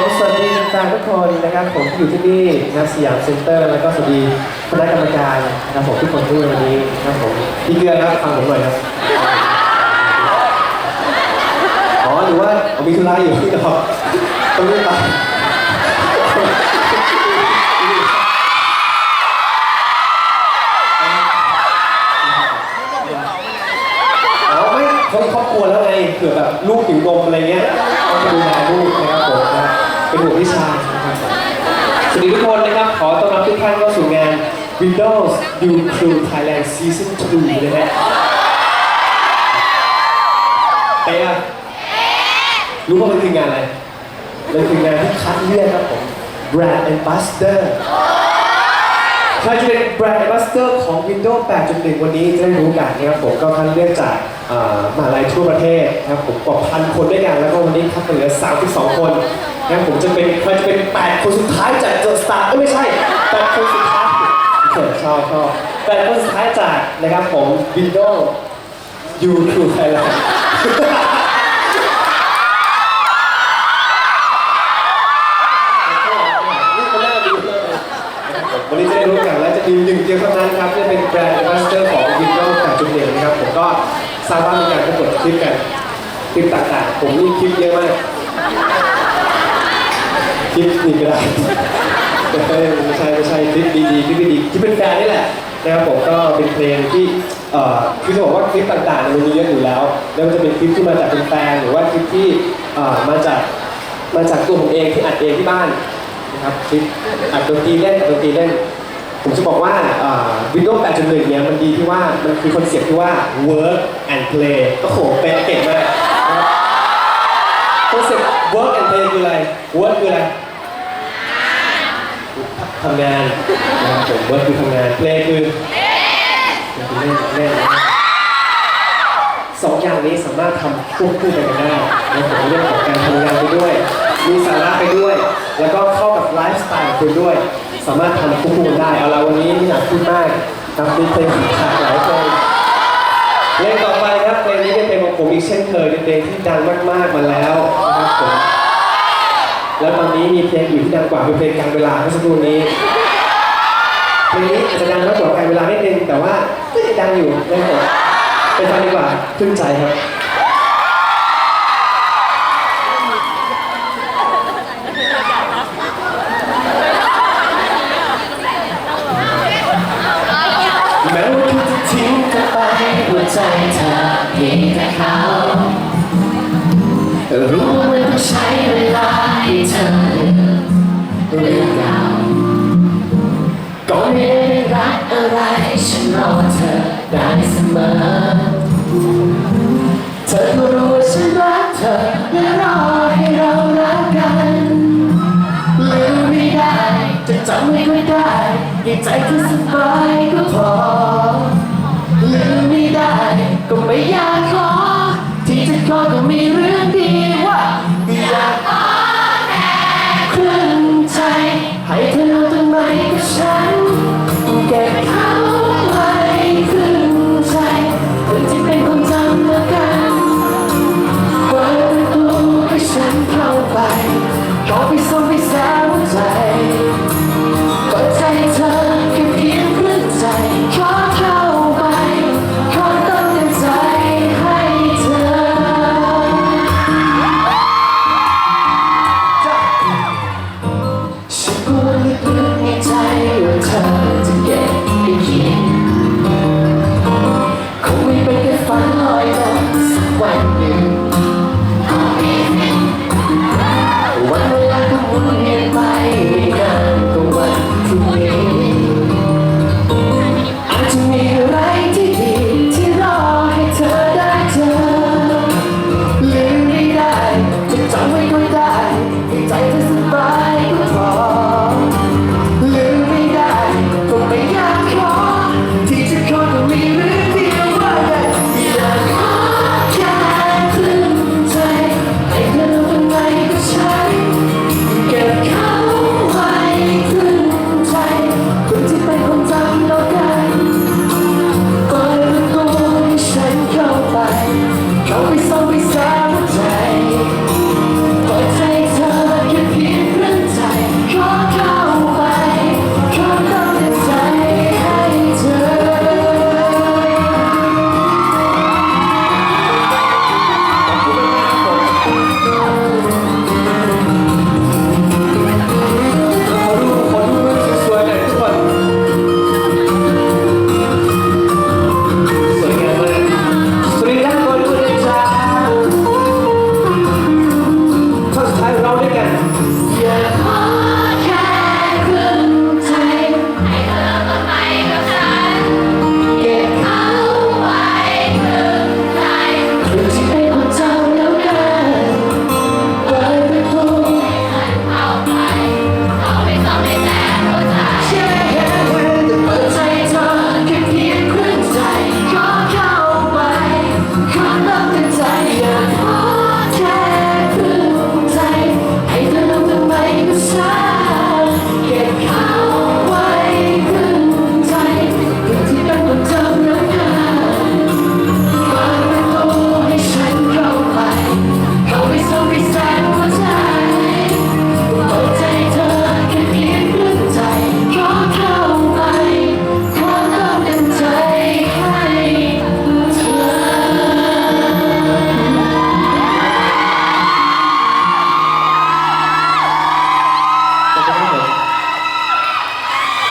ผมสวัสดีแฟนทุกคนนะครับผมที่อยู่ที่นี่นะสยามเซ็นเตอร์ แล้วก็สวัสดีคณะกรรมการนะครับผมทุกคนด้วยวันนี้นะครับผมพี่เกลือครับฟังผมหน่อยครับอ๋อหรือว่ามีธุระอยู่ที่เราต้องรีบไปอ๋อไม่เขาครอบครัวแล้วไงเผื่อแบบลูกหิวนมอะไรเงี้ย ต้องไปดูแลลูกนะครับผมนะเป็นห่วงพี่ชายนะครับสวัสดีทุกคนนะครับ ขอต้อนรับทุกท่านเข้าสู่งาน Windows U Crew Thailand Season 2นะฮะเป๊ะอะรู้ว่ามันคืองานอะไร มันคืองานที่คัดเลือกครับผม Brand Ambassador ใครจะเป็นแบรนด์ Ambassador ของ Windows 8.1 วันนี้จะได้รู้กันนะครับผมก็คัดเลือกจาก มหาลัยทั่วประเทศนะครับผมกว่าพันคนด้วยกันแล้วก็วันนี้คัดมาเหลือ 32 คนนะครับผมจะเป็นใครจะเป็น 8 คนสุดท้ายจากเดอะสตาร์ไม่ใช่ 8 คนสุดท้ายเขินชอบชอบ8คนสุดท้ายจากนะครับผม Windows U Crew Thailand นี่คนแรกดูเลยวันนี้จะได้รู้กันและจะมีหนึ่งเดียวเท่านั้นครับที่เป็นแบรนด์ Ambassador ของ Windows 8.1นะครับผมก็ ทราบว่ามีการประกวดคลิปกันคลิปต่างๆ ผมนี่คลิปเยอะมากคลิปนี่ก็ได้ไม่ใช่ไม่ใช่คลิปดีๆคลิปดีๆที่เป็นแฟนนี่แหละนะครับผมก็เป็นเพลงที่เอ่อคือจะบอกว่าคลิปต่างๆมันมีเยอะอยู่แล้ว แล้วมันจะเป็นคลิปที่มาจากเป็นแฟนหรือว่าคลิปที่เอ่อมาจากมาจากตัวผมเองที่อัดเองที่บ้านนะครับคลิปอัดดนตรีเล่นอัดดนตรีเล่น ผมจะบอกว่าวินโดว์8.1 เนี่ยมันดีที่ว่า มันคือคอนเซ็ปต์ที่ว่า work and play ก็โหเป็นเก่งมากคอนเซ็ปต์ work and play คืออะไร work คืออะไรทำงานนะครับผม work คือทำงาน play คือเล่นเล่นเล่นสองอย่างนี้สามารถทำควบคู่ไปกันได้นเรื่องของการทำงานไปด้วย มีสาระไปด้วย แล้วก็เข้ากับไลฟ์สไตล์ของคุณด้วย สามารถทำควบคู่กันได้ เอาละวันนี้ไม่อยากพูดมากครับมีเพลงหลากหลายเพลงเพลงต่อไปครับเพลงนี้เป็นเพลงของผมอีกเช่นเคยเป็นเพลงที่ดังมากๆมาแล้วนะครับผมแล้วตอนนี้มีเพลงอื่นที่ดังกว่าคือเพลงการเวลาเมื่อสักครู่นี้เพลงนี้อาจจะดังมากกว่าการเวลานิดนึงแต่ว่าก็ยังดังอยู่นะครับผมไปฟังดีกว่าขึ้นใจครับ จะไปหัวใจเธอเพียงแต่เขารู้ว่ามันต้องใช้เวลาให้เธอเรื่องราวก่อนไม่ได้รักอะไรฉันรอเธอได้เสมอ เธอก็รู้ว่าฉันรักเธอและรอให้เรารักกันลืมไม่ได้จะจำไม่ค่อยได้ให้ใจเธอสบายก็พอ มือไม่ได้ ก็ไม่อยากขอที่จะขอก็ไม่เรื่อง always, always